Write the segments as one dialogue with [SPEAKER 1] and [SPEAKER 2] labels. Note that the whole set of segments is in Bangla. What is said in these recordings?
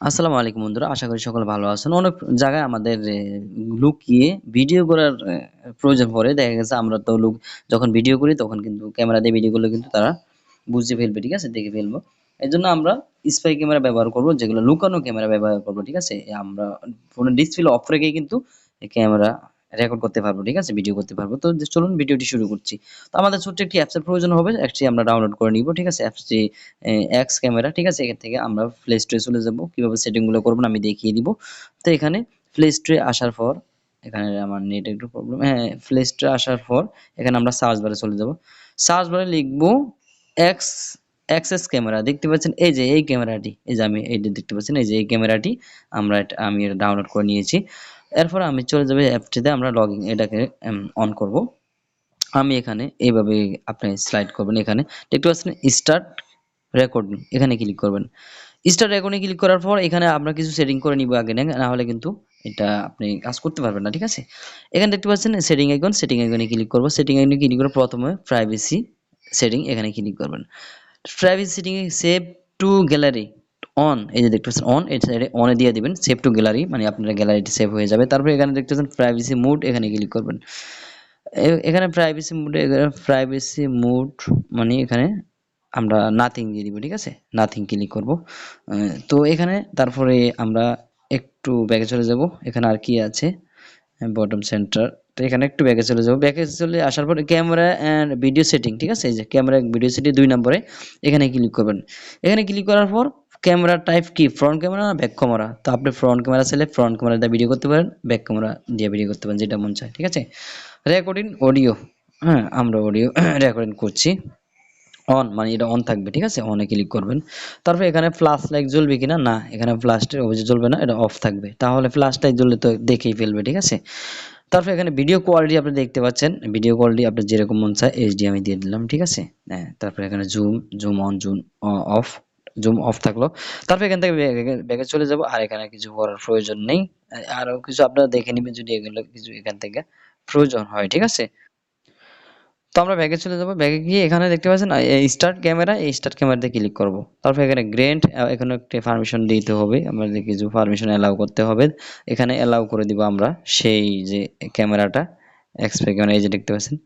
[SPEAKER 1] আসসালামু আলাইকুম বন্ধুরা, আশা করি সকলে ভালো আছেন। অনেক জায়গায় আমাদের লুকিয়ে ভিডিও করার প্রয়োজন পড়ে। দেখা গেছে আমরা তো লোক, যখন ভিডিও করি তখন কিন্তু ক্যামেরা দিয়ে ভিডিও করলে কিন্তু তারা বুঝে ফেলবে, ঠিক আছে? দেখে ফেলব। এই জন্য আমরা স্পাই ক্যামেরা ব্যবহার করব, যেগুলো লুকানো ক্যামেরা ব্যবহার করব, ঠিক আছে? আমরা ফোনের ডিসপ্লে অফ রেখে কিন্তু ক্যামেরা রেকর্ড করতে পারব, ঠিক আছে? ভিডিও করতে পারব। তো চলুন ভিডিওটি শুরু করছি। তো আমাদের ছোট্ট একটি অ্যাপসের প্রয়োজন হবে অ্যাপসটি আমরা ডাউনলোড করে নিব, ঠিক আছে? অ্যাপসটি এক্স ক্যামেরা ঠিক আছে? এখান থেকে আমরা প্লে স্টোরে চলে যাব। কীভাবে সেটিংগুলো করব আমি দেখিয়ে দিব। তো এখানে প্লে স্টোরে আসার পর, এখানে আমার নেট একটু প্রবলেম হ্যাঁ প্লে স্টোরে আসার পর এখানে আমরা সার্চ বারে চলে যাব। সার্চ বারে লিখব এক্স অ্যাক্সেস ক্যামেরা দেখতে পাচ্ছেন? এই যে, এই ক্যামেরাটি এই যে আমি এই দেখতে পাচ্ছেন? এই যে, এই ক্যামেরাটি আমরা আমি এটা ডাউনলোড করে নিয়েছি। এরপর আমি চলে যাবে অ্যাপটিতে আমরা লগইন এটাকে অন করব। আমি এখানে এইভাবে আপনি স্লাইড করবেন এখানে। দেখতে পাচ্ছেন স্টার্ট রেকর্ডিং এখানে ক্লিক করবেন। স্টার্ট রেকর্ডিং ক্লিক করার পর এখানে আমরা কিছু সেটিং করে নিব আগে, না হলে কিন্তু এটা আপনি কাজ করতে পারবেন না, ঠিক আছে? এখানে দেখতে পাচ্ছেন সেটিং আইকন সেটিং আইকনে ক্লিক করব। সেটিং আইকনে ক্লিক করে প্রথমে প্রাইভেসি সেটিং এখানে ক্লিক করবেন। Privacy setting save to gallery on এই যে দেখতে পাচ্ছেন অন এই সাইডে অনে দিয়ে দিবেন সেভ টু গ্যালারি মানে আপনার গ্যালারিটি সেভ হয়ে যাবে। তারপরে এখানে দেখতে পাচ্ছেন প্রাইভেসি মুড এখানে ক্লিক করবেন। এখানে প্রাইভেসি মুডে প্রাইভেসি মুড মানে এখানে আমরা নাথিং দিয়ে দিব, ঠিক আছে? নাথিং ক্লিক করব। তো এখানে তারপরে আমরা একটু ব্যাগে চলে যাব। এখানে আর কি আছে? বটম সেন্টার তো এখানে একটু ব্যাকে চলে যাব। ব্যাকে চলে আসার পর ক্যামেরা অ্যান্ড ভিডিও সেটিং ঠিক আছে? এই যে ক্যামেরা ভিডিও সেটিং দুই নম্বরে এখানে ক্লিক করবেন। এখানে ক্লিক করার পর ক্যামেরা টাইপ কি? ফ্রন্ট ক্যামেরা না ব্যাক ক্যামেরা? তো আপনি ফ্রন্ট ক্যামেরা চাইলে ফ্রন্ট ক্যামেরা দিয়ে ভিডিও করতে পারেন ব্যাক ক্যামেরা দিয়ে ভিডিও করতে পারেন, যেটা মন চায়, ঠিক আছে? রেকর্ডিং অডিও হ্যাঁ আমরা অডিও রেকর্ডিং করছি। অন মানে এটা অন থাকবে, ঠিক আছে? অনে ক্লিক করবেন। তারপর এখানে ফ্লাশ লাইট জ্বলবে কিনা? না, এখানে ফ্লাশটা অবশ্যই জ্বলবে না, এটা অফ থাকবে। তাহলে ফ্লাশটাই জ্বললে তো দেখেই ফেলবে, ঠিক আছে? তারপর এখানে ভিডিও কোয়ালিটি আপনি দেখতে পাচ্ছেন। ভিডিও কোয়ালিটি আপনার যেরকম মন চায় এইচডি আমি দিয়ে দিলাম, ঠিক আছে? হ্যাঁ তারপর এখানে zoom zoom on zoom off zoom off থাকল। তারপর এখান থেকে ব্যাগে চলে যাব। আর এখানে কিছু করার প্রয়োজন নেই। আরও কিছু আপনারা দেখে নেবেন যদি এগুলো কিছু এখান থেকে প্রয়োজন হয়, ঠিক আছে? তো আমরা ব্যাগে চলে যাব। ব্যাগে গিয়ে এখানে দেখতে পাচ্ছেন স্টার্ট ক্যামেরা এই স্টার্ট ক্যামেরাতে ক্লিক করব। তারপর এখানে গ্রেন্ট এখানে একটি পারমিশন দিতে হবে। আমাদের কিছু পারমিশন অ্যালাউ করতে হবে। এখানে অ্যালাউ করে দিব আমরা সেই যে ক্যামেরাটা এক্সপে ক্যামেরা এই যে দেখতে পাচ্ছেন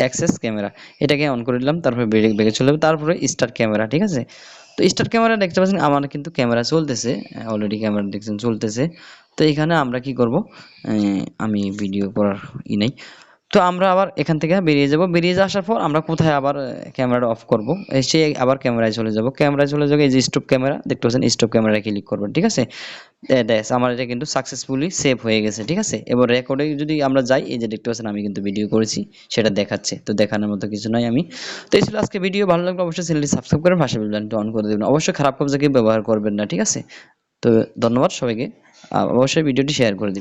[SPEAKER 1] অ্যাক্সেস ক্যামেরা এটাকে অন করে দিলাম, তারপরে বেগে চলে যাবে। তারপরে স্টার্ট ক্যামেরা ঠিক আছে? তো স্টার ক্যামেরা দেখতে পাচ্ছেন, আমার কিন্তু ক্যামেরা চলতেছে অলরেডি ক্যামেরা দেখছেন, চলতেছে। তো এখানে আমরা কি করব? আমি ভিডিও করার ই নেই। তো আমরা আবার এখান থেকে বেরিয়ে যাব। বেরিয়ে আসার পর আমরা কোথায় আবার ক্যামেরাটা অফ করব? সে আবার ক্যামেরায় চলে যাব। ক্যামেরায় চলে যাবে এই যে স্টপ ক্যামেরা দেখতে পাচ্ছেন স্টপ ক্যামেরায় ক্লিক করবেন, ঠিক আছে? দেখ, আমার এটা কিন্তু সাকসেসফুলি সেভ হয়ে গেছে, ঠিক আছে? এবার রেকর্ডে যদি আমরা যাই, এই যে দেখতে পাচ্ছেন আমি কিন্তু ভিডিও করেছি, সেটা দেখাচ্ছে। তো দেখানোর মতো কিছু নয় আমি। তো এই ছিল আজকে ভিডিও ভালো লাগলে অবশ্যই চ্যানেলটি সাবস্ক্রাইব করে পাশে বেলবাটনটি অন করে দেবেন। অবশ্যই খারাপ কাজকে ব্যবহার করবেন না, ঠিক আছে? তো ধন্যবাদ সবাইকে। অবশ্যই ভিডিওটি শেয়ার করে দিবেন।